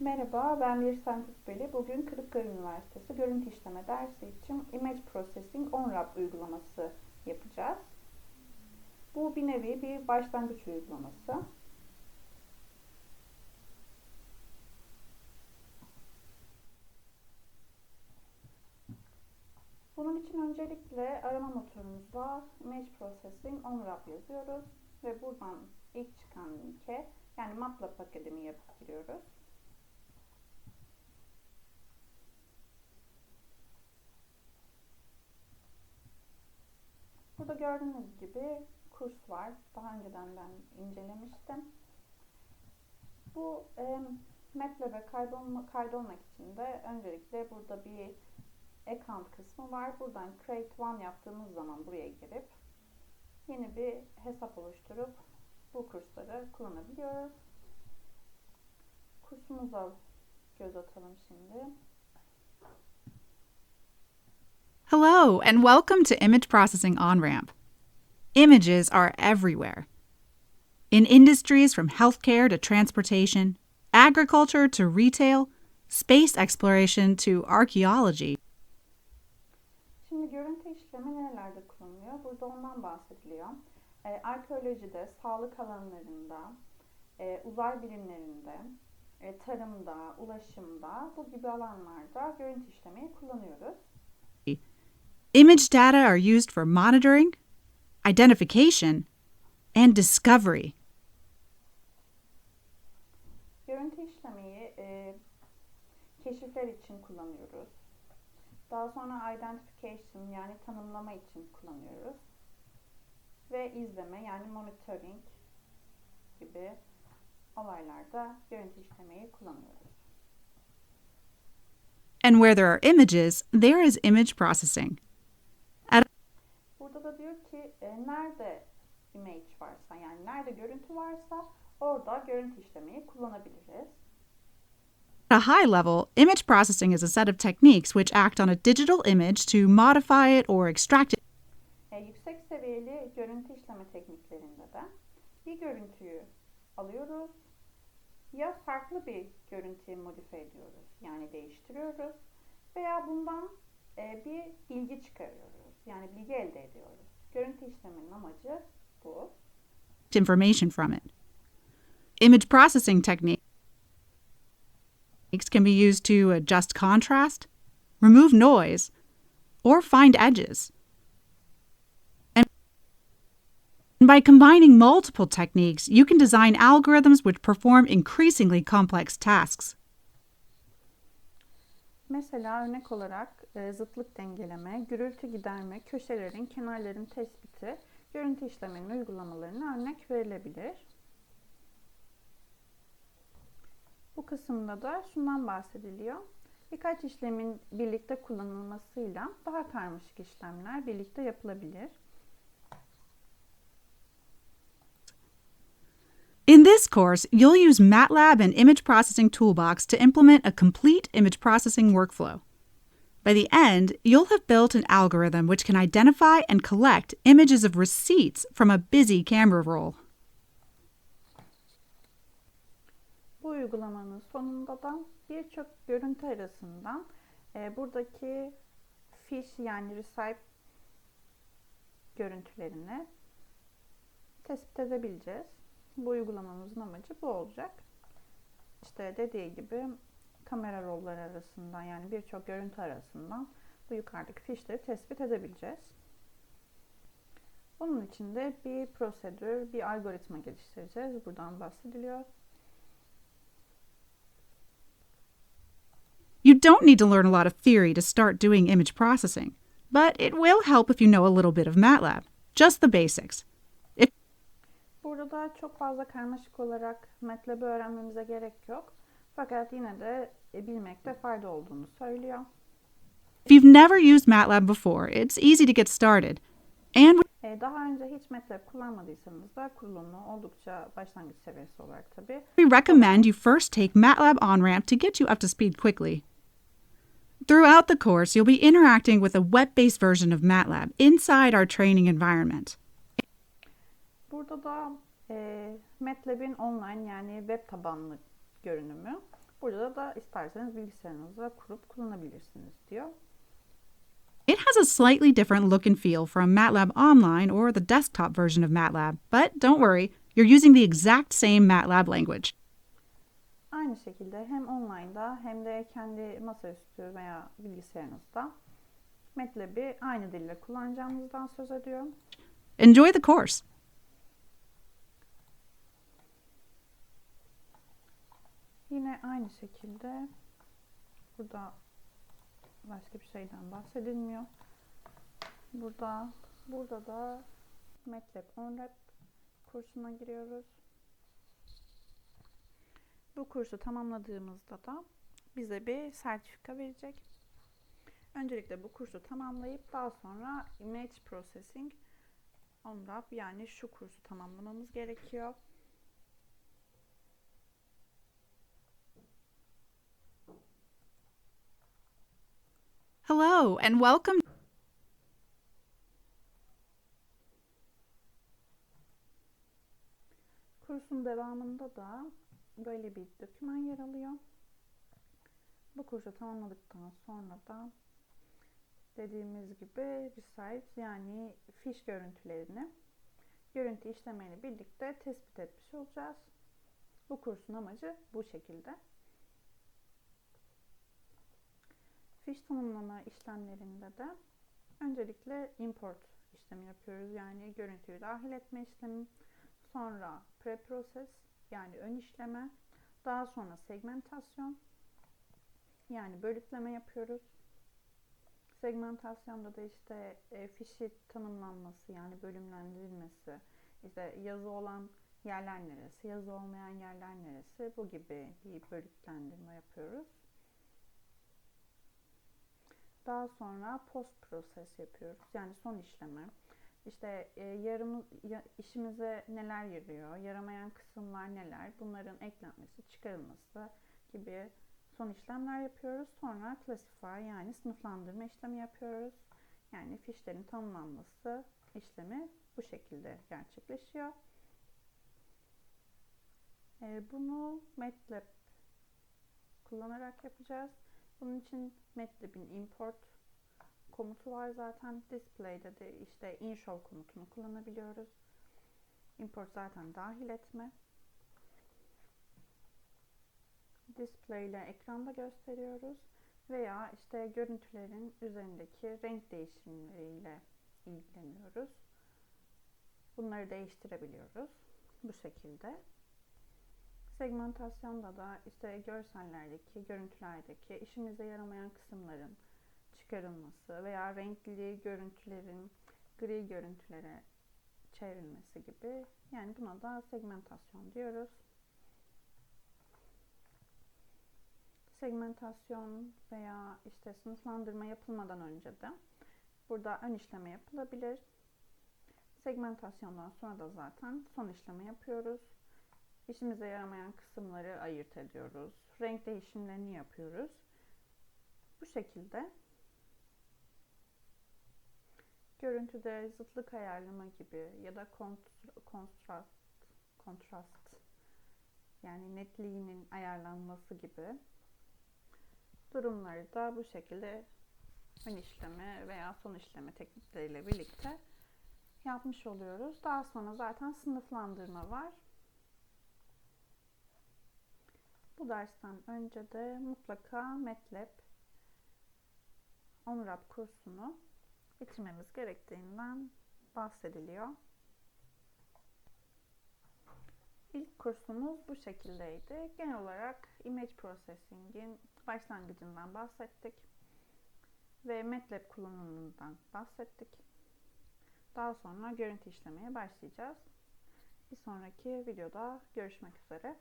Merhaba, ben Birsen Kutbeli. Bugün Kırıkkale Üniversitesi Görüntü İşleme dersi için Image Processing OnRap uygulaması yapacağız. Bu bir nevi bir başlangıç uygulaması. Bunun için öncelikle arama motorumuzda Image Processing OnRap yazıyoruz ve buradan ilk çıkan linke yani MATLAB Akademi'ye giriyoruz. Burada gördüğünüz gibi kurs var. Daha önceden ben incelemiştim. Bu e, MATLAB'e kaydolma, kaydolmak için de öncelikle burada bir account kısmı var. Buradan create one yaptığımız zaman buraya girip yeni bir hesap oluşturup bu kursları kullanabiliyoruz. Kursumuza göz atalım şimdi. Hello, and welcome to Image Processing On-Ramp. Images are everywhere. In industries from healthcare to transportation, agriculture to retail, space exploration to archaeology, Şimdi görüntü işlemi nerelerde kullanılıyor? Burada ondan bahsediliyor. E, arkeolojide, sağlık alanlarında, e, uzay bilimlerinde, e, tarımda, ulaşımda bu gibi alanlarda görüntü işlemeyi kullanıyoruz. image data are used for monitoring, identification, and discovery. Görüntü işlemeyi e, keşifler için kullanıyoruz. Daha sonra identification yani tanımlama için kullanıyoruz. Ve izleme yani monitoring gibi olaylarda görüntü işlemeyi kullanıyoruz. And where there are images, there is image processing. Burada da diyor ki e, nerede image varsa yani nerede görüntü varsa orada görüntü işlemeyi kullanabiliriz. At a high level, image processing is a set of techniques which act on a digital image to modify it or extract it. E, yüksek seviyeli görüntü işleme tekniklerinde de bir görüntüyü alıyoruz. Ya farklı bir görüntüye modifiye ediyoruz yani değiştiriyoruz veya bundan e, bir bilgi çıkarıyoruz yani bilgi elde ediyoruz. Görüntü işlemenin amacı bu. information from it. Image processing techniques can be used to adjust contrast, remove noise, or find edges. And by combining multiple techniques, you can design algorithms which perform increasingly complex tasks. Mesela örnek olarak zıtlık dengeleme, gürültü giderme, köşelerin, kenarların tespiti, görüntü işlemenin uygulamalarına örnek verilebilir. Bu kısımda da şundan bahsediliyor. Birkaç işlemin birlikte kullanılmasıyla daha karmaşık işlemler birlikte yapılabilir. In this course, you'll use MATLAB and Image Processing Toolbox to implement a complete image processing workflow. By the end, you'll have built an algorithm which can identify and collect images of receipts from a busy camera roll. Bu uygulamanın sonunda da birçok görüntü arasından e, buradaki fiş yani receipt görüntülerini tespit edebileceğiz. Bu uygulamamızın amacı bu olacak. İşte dediği gibi kamera rolları arasından yani birçok görüntü arasından bu yukarıdaki fişleri tespit edebileceğiz. Bunun için de bir prosedür, bir algoritma geliştireceğiz. Buradan bahsediliyor. You don't need to learn a lot of theory to start doing image processing, but it will help if you know a little bit of MATLAB, just the basics. If Burada da çok fazla karmaşık olarak MATLAB'ı öğrenmemize gerek yok. Fakat yine de e, bilmekte fayda olduğunu söylüyor. if you've never used MATLAB before, it's easy to get started. And E, Daha önce hiç MATLAB kullanmadıysanız da kullanımı oldukça başlangıç seviyesi olarak tabii. We recommend you first take MATLAB on-ramp to get you up to speed quickly. Throughout the course, you'll be interacting with a web-based version of MATLAB inside our training environment. Burada da e, MATLAB'in online yani web tabanlı görünümü Burada da isterseniz bilgisayarınızda kurup kullanabilirsiniz diyor. It has a slightly different look and feel from MATLAB Online or the desktop version of MATLAB, but don't worry, you're using the exact same MATLAB language. Aynı şekilde hem online'da hem de kendi masaüstü veya bilgisayarınızda MATLAB'i aynı dille kullanacağınızdan söz ediyor. Enjoy the course. Yine aynı şekilde burada başka bir şeyden bahsedilmiyor. Burada burada da MATLAB OnRap kursuna giriyoruz. Bu kursu tamamladığımızda da bize bir sertifika verecek. Öncelikle bu kursu tamamlayıp daha sonra Image Processing OnRap yani şu kursu tamamlamamız gerekiyor. Hello, and welcome. Kursun devamında da böyle bir doküman yer alıyor. Bu kursu tamamladıktan sonra da dediğimiz gibi resize yani fiş görüntülerini görüntü işlemeyle birlikte tespit etmiş olacağız. Bu kursun amacı bu şekilde. Fiş tanımlama işlemlerinde de öncelikle import işlemi yapıyoruz. Yani görüntüyü dahil etme işlemi. Sonra preprocess yani ön işleme. Daha sonra segmentasyon yani bölükleme yapıyoruz. Segmentasyonda da işte e, fişi tanımlanması yani bölümlendirilmesi, işte yazı olan yerler neresi, yazı olmayan yerler neresi bu gibi bir bölüklendirme yapıyoruz. Daha sonra post proses yapıyoruz. Yani son işleme. İşte e, yarım, ya, işimize neler yarıyor, yaramayan kısımlar neler, bunların eklenmesi, çıkarılması gibi son işlemler yapıyoruz. Sonra classify yani sınıflandırma işlemi yapıyoruz. Yani fişlerin tanımlanması işlemi bu şekilde gerçekleşiyor. E, bunu MATLAB kullanarak yapacağız. Bunun için MATLAB'in import komutu var zaten. Display'de de işte inshow komutunu kullanabiliyoruz. Import zaten dahil etme. Display ile ekranda gösteriyoruz. Veya işte görüntülerin üzerindeki renk değişimleriyle ilgileniyoruz. Bunları değiştirebiliyoruz. Bu şekilde. Segmentasyonda da işte görsellerdeki, görüntülerdeki işimize yaramayan kısımların çıkarılması veya renkli görüntülerin gri görüntülere çevrilmesi gibi. Yani buna da segmentasyon diyoruz. Segmentasyon veya işte sınıflandırma yapılmadan önce de burada ön işleme yapılabilir. Segmentasyondan sonra da zaten son işleme yapıyoruz. İşimize yaramayan kısımları ayırt ediyoruz. Renk değişimlerini yapıyoruz. Bu şekilde görüntüde zıtlık ayarlama gibi ya da kontrast, kontrast yani netliğinin ayarlanması gibi durumları da bu şekilde ön işleme veya son işleme teknikleriyle birlikte yapmış oluyoruz. Daha sonra zaten sınıflandırma var. Bu dersten önce de mutlaka MATLAB ONRAP kursunu bitirmemiz gerektiğinden bahsediliyor. İlk kursumuz bu şekildeydi. Genel olarak Image Processing'in başlangıcından bahsettik. Ve MATLAB kullanımından bahsettik. Daha sonra görüntü işlemeye başlayacağız. Bir sonraki videoda görüşmek üzere.